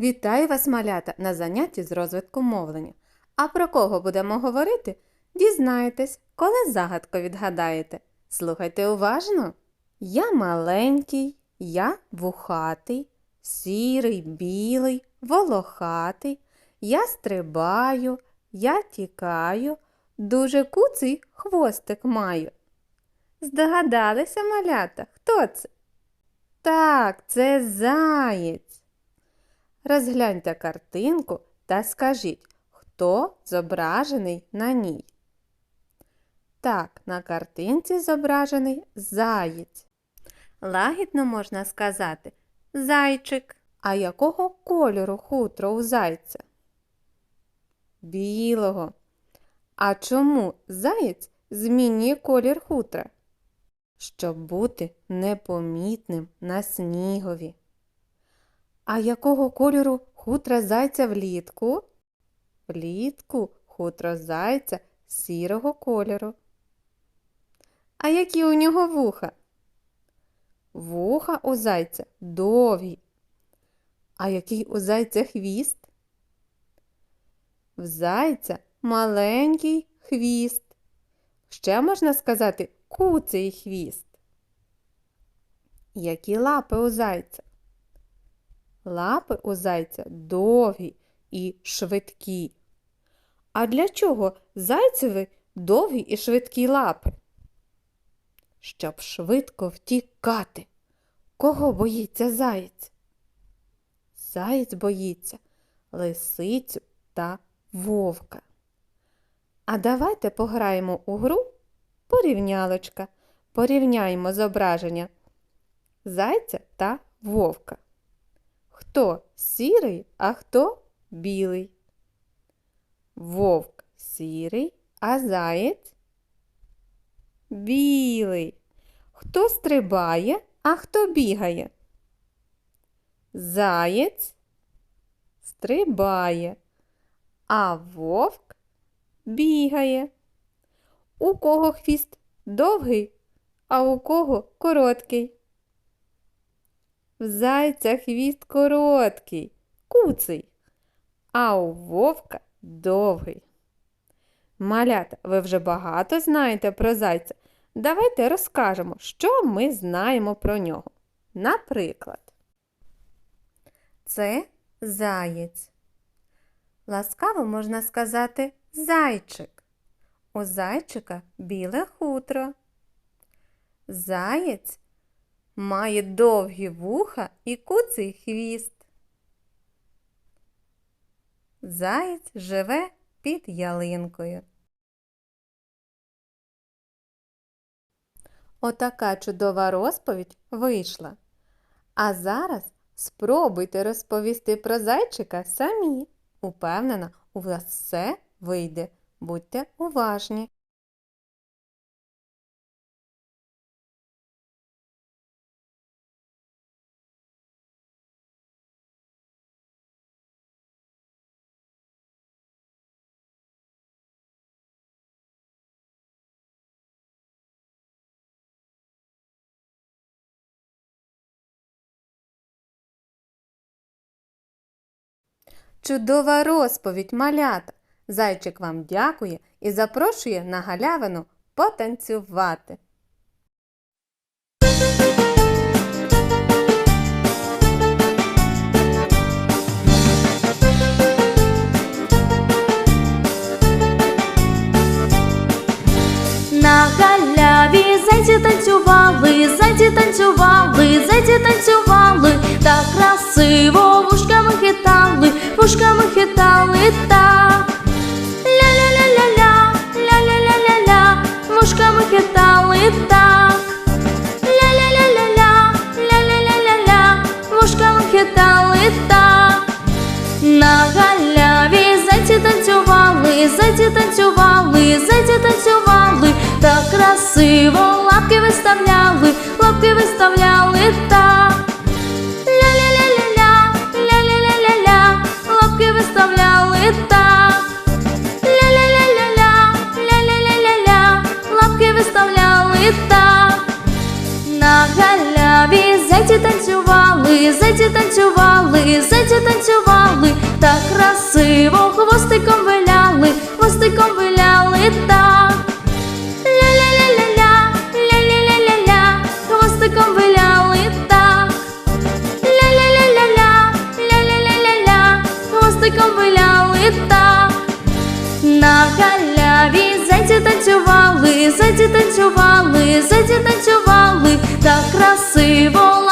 Вітаю вас, малята, на занятті з розвитку мовлення. А про кого будемо говорити? Дізнаєтесь, коли загадку відгадаєте. Слухайте уважно. Я маленький, я вухатий, сірий, білий, волохатий. Я стрибаю, я тікаю, дуже куций хвостик маю. Здогадалися, малята, хто це? Так, це заєць. Розгляньте картинку та скажіть, хто зображений на ній. Так, на картинці зображений заєць. Лагідно можна сказати зайчик. А якого кольору хутро у зайця? Білого. А чому заєць змінює колір хутра? Щоб бути непомітним на снігові. А якого кольору хутро зайця влітку? Влітку хутро зайця сірого кольору. А які у нього вуха? Вуха у зайця довгі. А який у зайця хвіст? В зайця маленький хвіст. Ще можна сказати куций хвіст. Які лапи у зайця? Лапи у зайця довгі і швидкі. А для чого зайцеві довгі і швидкі лапи? Щоб швидко втікати. Кого боїться заєць? Заєць боїться лисицю та вовка. А давайте пограємо у гру порівнялочка. Порівняємо зображення зайця та вовка. Хто сірий, а хто білий? Вовк сірий, а заєць білий. Хто стрибає, а хто бігає? Заєць стрибає, а вовк бігає. У кого хвіст довгий, а у кого короткий? В зайця хвіст короткий, куций, а у вовка довгий. Малята, ви вже багато знаєте про зайця. Давайте розкажемо, що ми знаємо про нього. Наприклад, це заєць. Ласкаво можна сказати зайчик. У зайчика біле хутро. Заєць має довгі вуха і куций хвіст. Заєць живе під ялинкою. Отака чудова розповідь вийшла. А зараз спробуйте розповісти про зайчика самі. Упевнена, у вас все вийде. Будьте уважні. Чудова розповідь, малята! Зайчик вам дякує і запрошує на галявину потанцювати. На галяві зайці танцювали, зайці танцювали, зайці танцювали, хитали так. Ля-ля-ля-ля-ля, ля-ля-ля-ля-ля, вушками хитали так. На галяві зайці танцювали, зайці танцювали, зайці танцювали, так красиво лапки виставляли, лапки виставляли так. На зайці танцювали, зайці танцювали, так красиво хвостиком виляли, хвостиком виляли так. Ля-ля-ля-ля-ля, ля-ля-ля-ля-ля, хвостиком виляли так. Ля-ля-ля-ля-ля, ля-ля-ля-ля-ля, хвостиком виляли так. На галяві зайці танцювали, зайці танцювали, зайці танцювали, так красиво